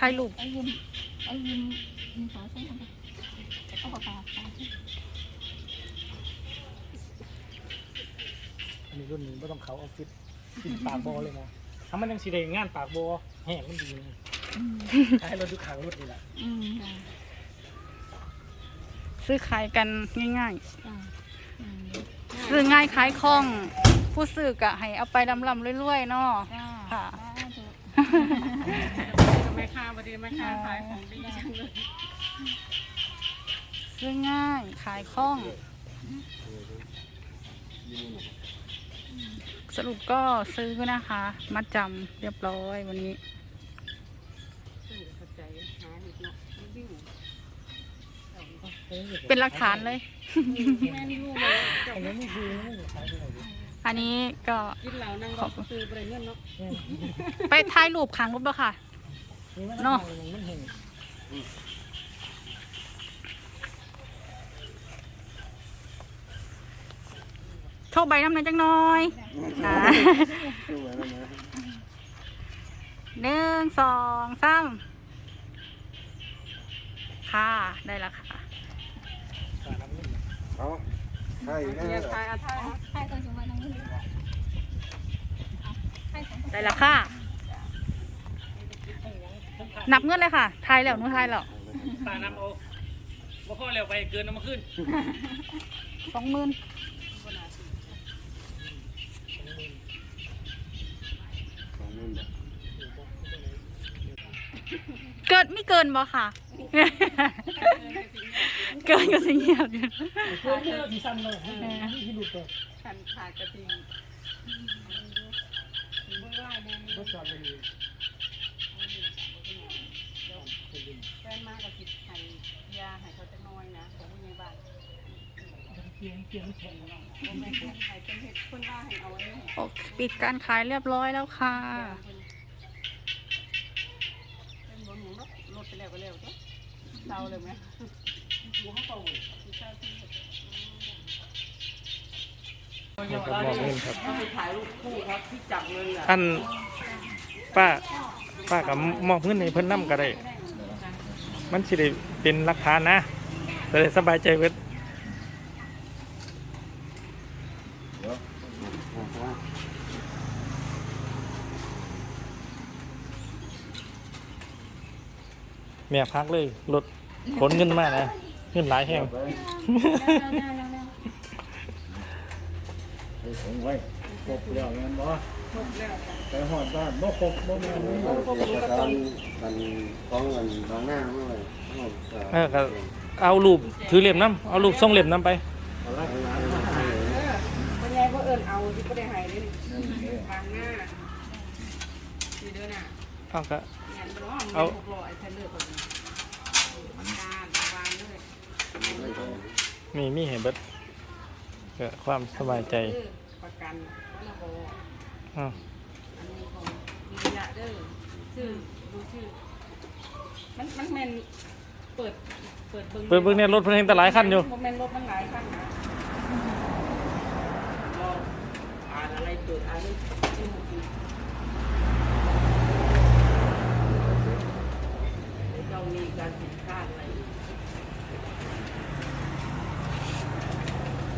ถ่ายรูปไอ้ยิ้มไอ้ยิ้มยิ้มขอใช่ไหมเอาปากกาปากอันนี้รุ่นนี้ไม่ต้องเขาออฟฟิศกินปากโบเลยนะถ้ามันยังสีแดงงานปากโบแห้งมันดีนะใช้รถดูขางรถนี่แหละอืมซื้อขายกันง่ายจ้าๆซื้อง่ายขายคล่อง ผู้ซื้อกะให้เอาไปลำลำๆรวยๆเนาะจ้าค่ะแม่ ค้าพอดีแม่ค้าขายของดีจังเลยซื้อง่ายขายคล่อง สรุปก็ซื้อนะคะ มัดจำเรียบร้อยวันนี้เป็นหลักฐานเลย อันนี้ก็ กินเหล้านั่งก็ซื้อไปเงินเนาะไปถ่ายรูปขังรูปแล้วค่ะ เนาะมันเห็นโชว์ใบน้ำหนักจังน้อยอ่าหนึ่งสองสามค่ะ ได้แล้วค่ะปากน้ำนิ่มเอาใช่แน่เนี่ยทายอาทายใครตัวจังหวัดน้องนี่ใครของได้แล้วค่ะ นับเงินเลยค่ะ ทายแล้วหนู้ทายแล้วปากน้ำเอาบ่พอแล้วไปเกินน้ำมาขึ้นสองหมื่นสองหมื่นบาทเกินไม่เกินบ่ค่ะ เกินก็สิเงียบอยู่เกินเยอะที่สั้นเลยที่ดูตัวขันขาดกระทิงเบื้องล่างเนี่ยรถจอดเลย แฟ นมากกับสิไห้ยาให้เขาจะน้อยนะของผู้ใหญ่บ้านเกียงเกียงแข็งเนาะผมแม่นให้เป็นเห็ดคนว่าให้เอาไว้ให้โอเคปิดการขายเรียบร้อยแล้วค่ะ เป็นบนหมูรถรถไปแล้วก็แล้วจ้ะเศร้าเลยไหมหัวเขาโตเศร้าที่นี่ครับมอบเงินครับเขาไปถ่ายรูปคู่ครับที่จับเงินอะ อันป้าป้ากับมอบเงินให้เพิ่นนำก็ได้ มันสิได้เป็นหลักฐานนะจะได้สบายใจเบิดเดี๋ยวเอาเอาแม่พักเลยรถขนเงินมานะ เงินหลายแห่งไปให้ผมไว้ครบแล้วแม่นบ่ไปหอดบ้านบ่ครบบ่แม่นบ่ครบเอกสารกันของกันทางหน้าเมื่อไหร่ เออก็เอารูปถือเหลี่ยมน้ำเอารูปทรงเหลี่ยมน้ำไปเอาละเอาละเอาละปัญญาก็เอิญเอาที่ก็ได้หายเลยทางหน้าดีเด้อน่ะเอาก็งานร้องเอาหกร้อยใช้เลือกคนมันการวางเลยมีมีเห็นเบิดเกิดความสบายใจประกันวลบอ้าวอันนี้ของมีระยะเด้อชื่อดูชื่อมันมันแมน เปิด เปิดเบิ้งเปิดเบิ่งเนี่ยรถเพิ่นเห็นแต่หลายคันอยู่แมนรถมันหลายคันนะรออ่านอะไรเปิดอ่านนี่ที่หมดอีกเรามีการผิดพลาดอะไรอีก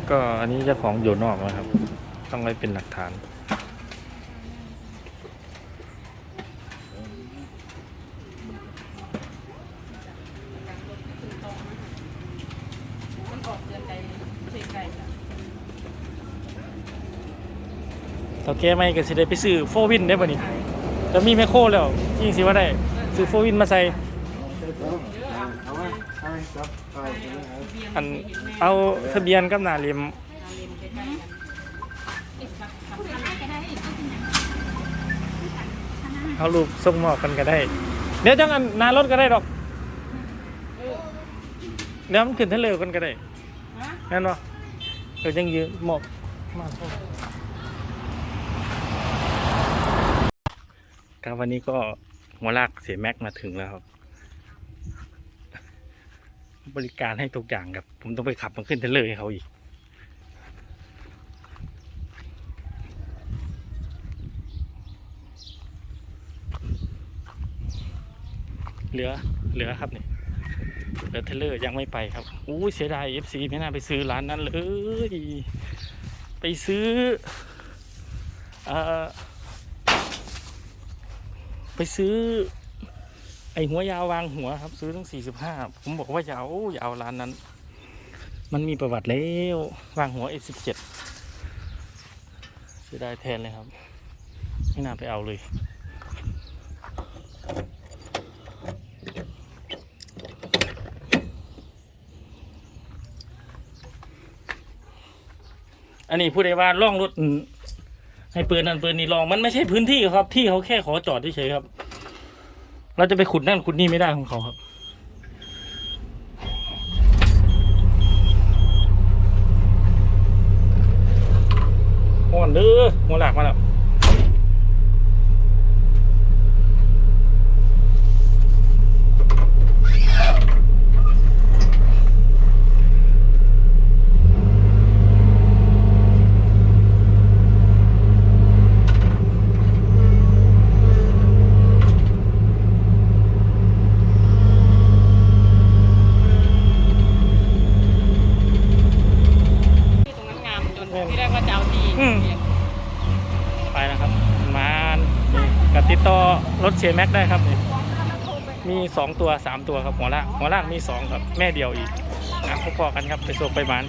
ก็อันนี้เจ้าของอยู่นอกนะครับ ต้องไว้เป็นหลักฐานมันออกเดือนใดเช็คไก่จ้ะ เท่าแก่ไม่ก็สิได้ไปซื้อโฟวินได้บ่นี่จะมีแมคโครแล้วยิ่งสิว่าได้ซื้อโฟวินมาใส่เอาเอาไว้เอาไว้ครับเอาไว้เอาไว้อันเอาทะเบียนกับหน้าเหลี่ยมนาเรียนใกล้ๆกันอีกสักสามพันจะได้อีกก็เป็นอย่างเอารูปส่งมอบกันก็ได้ เดี๋ยวจังอันหน้ารถก็ได้ดอกเดี๋ยวมันขึ้นทะเลกันก็ได้ฮะงั้นวะเออยังยืมมอบมา ครับวันนี้ก็หัวลากเสียแม็กมาถึงแล้วครับ บริการให้ทุกอย่างครับ ผมต้องไปขับมันขึ้นเทเลอให้เขาอีก เหลือเหลือครับเนี่ยเหลือเทเลอยังไม่ไปครับอู้เสียดายเอฟซีไม่น่าไปซื้อร้านนั้นเลย ไปซื้ออ่า ไปซื้อ ไอหัวยาววางหัวครับ ซื้อตั้งสี่สิบห้าผมบอกว่าอยาวอยาวร้านนั้น มันมีประวัติแล้ววางหัว F17 เสียดายแทนเลยครับ ไม่น่าไปเอาเลยอันนี้ผู้ใดว่าล่องรถ ให้ปืนนั่นปืนนี่ลองมันไม่ใช่พื้นที่ครับ ที่เขาแค่ขอจอดเฉยๆครับ เราจะไปขุดนั่นขุดนี่ไม่ได้ของเขาครับห่อนเด้อหัวหลากมาแล้ว ที่ตรงนั้นงามจนที่แรกว่าจะเอาที่ อืม ไปนะครับ มานี่ก ต่อรถเชแม็กได้ครับนี่มีสองตัวสามตัวครับหัวลากหัวลากมีสองครับแม่เดียวอีกนะพอๆกันครับไปส่งไปหมาน